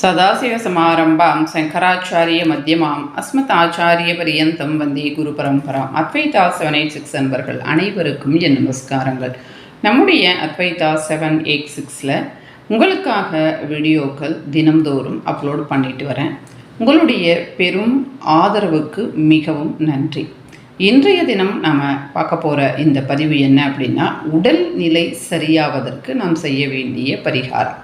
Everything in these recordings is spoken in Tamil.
सदाशिवसमारम्भां शङ्कराचार्य மத்தியமாம் அஸ்மத் ஆச்சாரிய பரியந்தம் வந்தே குரு பரம்பராம் அத்வைதா செவன் எயிட் சிக்ஸ் அன்பர்கள் அனைவருக்கும் என் நமஸ்காரங்கள் நம்முடைய அத்வைதா செவன் எயிட் சிக்ஸில் உங்களுக்காக வீடியோக்கள் தினம்தோறும் அப்லோட் பண்ணிட்டு வரேன் உங்களுடைய பெரும் ஆதரவுக்கு மிகவும் நன்றி இன்றைய தினம் நாம் பார்க்க போகிற இந்த பதிவு என்ன அப்படின்னா உடல் நிலை சரியாவதற்கு நாம் செய்ய வேண்டிய பரிகாரம்.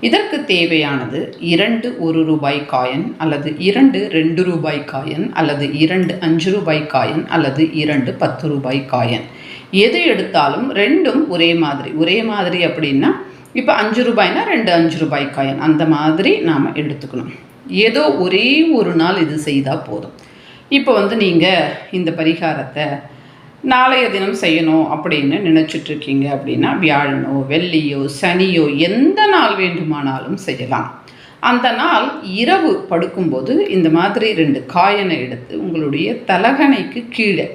இதற்கு தேவையானது இரண்டு ஒரு ரூபாய் காயின் அல்லது இரண்டு ரெண்டு ரூபாய் காயின் அல்லது இரண்டு அஞ்சு ரூபாய் காயின் அல்லது இரண்டு பத்து ரூபாய் காயின். எது எடுத்தாலும் ரெண்டும் ஒரே மாதிரி. ஒரே மாதிரி அப்படின்னா இப்போ அஞ்சு ரூபாய்னா ரெண்டு அஞ்சு ரூபாய் காயின். அந்த மாதிரி நாம் எடுத்துக்கணும். ஏதோ ஒரே ஒரு நாள் இது செய்தால் போதும். இப்போ வந்து நீங்கள் இந்த பரிகாரத்தை நாளைய தினம் செய்யணும் அப்படின்னு நினச்சிட்ருக்கீங்க அப்படின்னா வியாழனோ வெள்ளியோ சனியோ எந்த நாள் வேண்டுமானாலும் செய்யலாம். அந்த நாள் இரவு படுக்கும்போது இந்த மாதிரி ரெண்டு காயனை எடுத்து உங்களுடைய தலகணைக்கு கீழே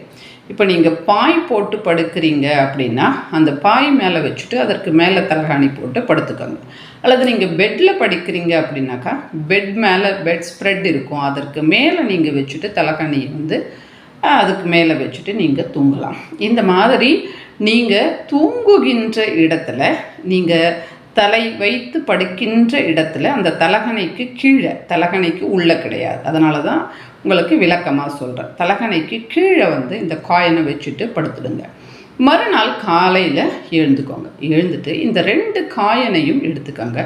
இப்போ நீங்கள் பாய் போட்டு படுக்கிறீங்க அப்படின்னா அந்த பாய் மேலே வச்சுட்டு அதற்கு மேலே தலகாணி போட்டு படுத்துக்கோங்க. அல்லது நீங்கள் பெட்டில் படிக்கிறீங்க அப்படின்னாக்கா பெட் மேலே பெட் ஸ்ப்ரெட் இருக்கும். அதற்கு மேலே நீங்கள் வச்சுட்டு தலகாணியை வந்து அதுக்கு மேலே வச்சுட்டு நீங்கள் தூங்கலாம். இந்த மாதிரி நீங்கள் தூங்குகின்ற இடத்துல நீங்கள் தலை வைத்து படுக்கின்ற இடத்துல அந்த தலகணைக்கு கீழே தலகணைக்கு உள்ளே கிடையாது. அதனால தான் உங்களுக்கு விளக்கமாக சொல்கிறேன் தலகணைக்கு கீழே வந்து இந்த காயினை வச்சுட்டு படுத்துடுங்க. மறுநாள் காலையில் எழுந்துக்கோங்க. எழுந்துட்டு இந்த ரெண்டு காயனையும் எடுத்துக்கோங்க.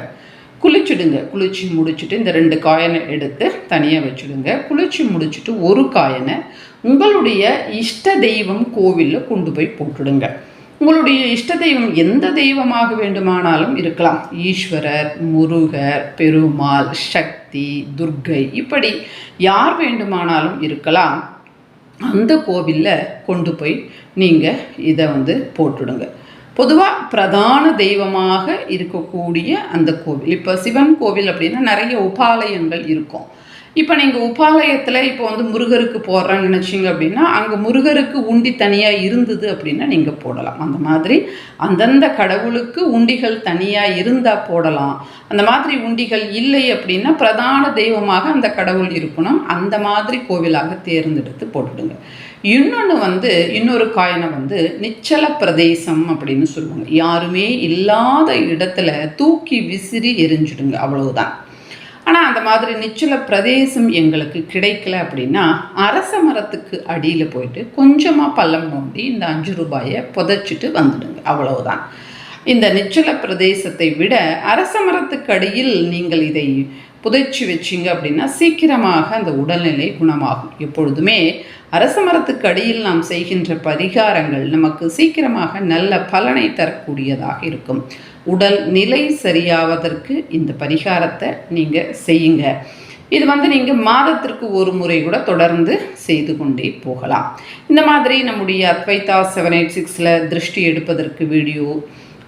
குளிச்சுடுங்க. குளிச்சு முடிச்சுட்டு இந்த ரெண்டு காயினை எடுத்து தனியாக வச்சுடுங்க. குளிச்சு முடிச்சுட்டு ஒரு காயனை உங்களுடைய இஷ்ட தெய்வம் கோவிலில் கொண்டு போய் போட்டுடுங்க. உங்களுடைய இஷ்ட தெய்வம் எந்த தெய்வமாக வேண்டுமானாலும் இருக்கலாம். ஈஸ்வரர் முருகர் பெருமாள் சக்தி துர்கை இப்படி யார் வேண்டுமானாலும் இருக்கலாம். அந்த கோவிலில் கொண்டு போய் நீங்கள் இதை வந்து போட்டுடுங்க. பொதுவாக பிரதான தெய்வமாக இருக்கக்கூடிய அந்த கோவில். இப்போ சிவன் கோவில் அப்படின்னா நிறைய உபாலயங்கள் இருக்கும். இப்போ நீங்கள் உபாலயத்தில் இப்போ வந்து முருகருக்கு போடுறேன்னு நினச்சிங்க அப்படின்னா அங்கே முருகருக்கு உண்டி தனியாக இருந்தது அப்படின்னா நீங்கள் போடலாம். அந்த மாதிரி அந்தந்த கடவுளுக்கு உண்டிகள் தனியாக இருந்தால் போடலாம். அந்த மாதிரி உண்டிகள் இல்லை அப்படின்னா பிரதான தெய்வமாக அந்த கடவுள் இருக்கணும் அந்த மாதிரி கோவிலாக தேர்ந்தெடுத்து போட்டுடுங்க. இன்னொன்று வந்து இன்னொரு காயினை வந்து நிச்சல பிரதேசம் அப்படின்னு சொல்லுவாங்க. யாருமே இல்லாத இடத்துல தூக்கி விசிறி எரிஞ்சிடுங்க. அவ்வளவுதான். ஆனால் அந்த மாதிரி நிச்சல பிரதேசம் எங்களுக்கு கிடைக்கல அப்படின்னா அரச மரத்துக்கு அடியில் போயிட்டு கொஞ்சமாக பள்ளம் நோண்டி இந்த அஞ்சு ரூபாயை புதைச்சிட்டு வந்துடுங்க. அவ்வளவுதான். இந்த நிச்சல பிரதேசத்தை விட அரச மரத்துக்கு அடியில் நீங்கள் இதை புதைச்சி வச்சிங்க அப்படின்னா சீக்கிரமாக அந்த உடல்நிலை குணமாகும். எப்பொழுதுமே அரச மரத்துக்கு அடியில் நாம் செய்கின்ற பரிகாரங்கள் நமக்கு சீக்கிரமாக நல்ல பலனை தரக்கூடியதாக இருக்கும். உடல் நிலை சரியாவதற்கு இந்த பரிகாரத்தை நீங்கள் செய்யுங்க. இது வந்து நீங்கள் மாதத்திற்கு ஒரு முறை கூட தொடர்ந்து செய்து கொண்டே போகலாம். இந்த மாதிரி நம்முடைய அத்வைதா செவன் எயிட் சிக்ஸில் திருஷ்டி எடுப்பதற்கு வீடியோ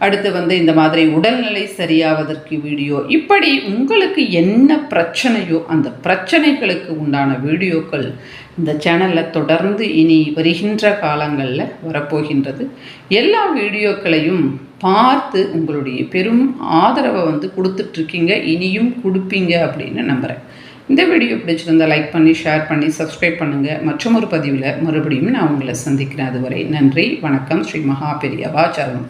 அடுத்து வந்து இந்த மாதிரி உடல்நிலை சரியாவதற்கு வீடியோ. இப்படி உங்களுக்கு என்ன பிரச்சனையோ அந்த பிரச்சனைகளுக்கு உண்டான வீடியோக்கள் இந்த சேனலில் தொடர்ந்து இனி வருகின்ற காலங்களில் வரப்போகின்றது. எல்லா வீடியோக்களையும் பார்த்து உங்களுடைய பெரும் ஆதரவை வந்து கொடுத்துட்ருக்கீங்க இனியும் கொடுப்பீங்க அப்படின்னு நம்புகிறேன் இந்த வீடியோ பிடிச்சிருந்தால் லைக் பண்ணி ஷேர் பண்ணி சப்ஸ்கிரைப் பண்ணுங்கள் மற்றும் ஒரு பதிவில் மறுபடியும் நான் உங்களை சந்திக்கிறேன். அதுவரை நன்றி வணக்கம். ஸ்ரீ மகா பெரியவா சரணம்.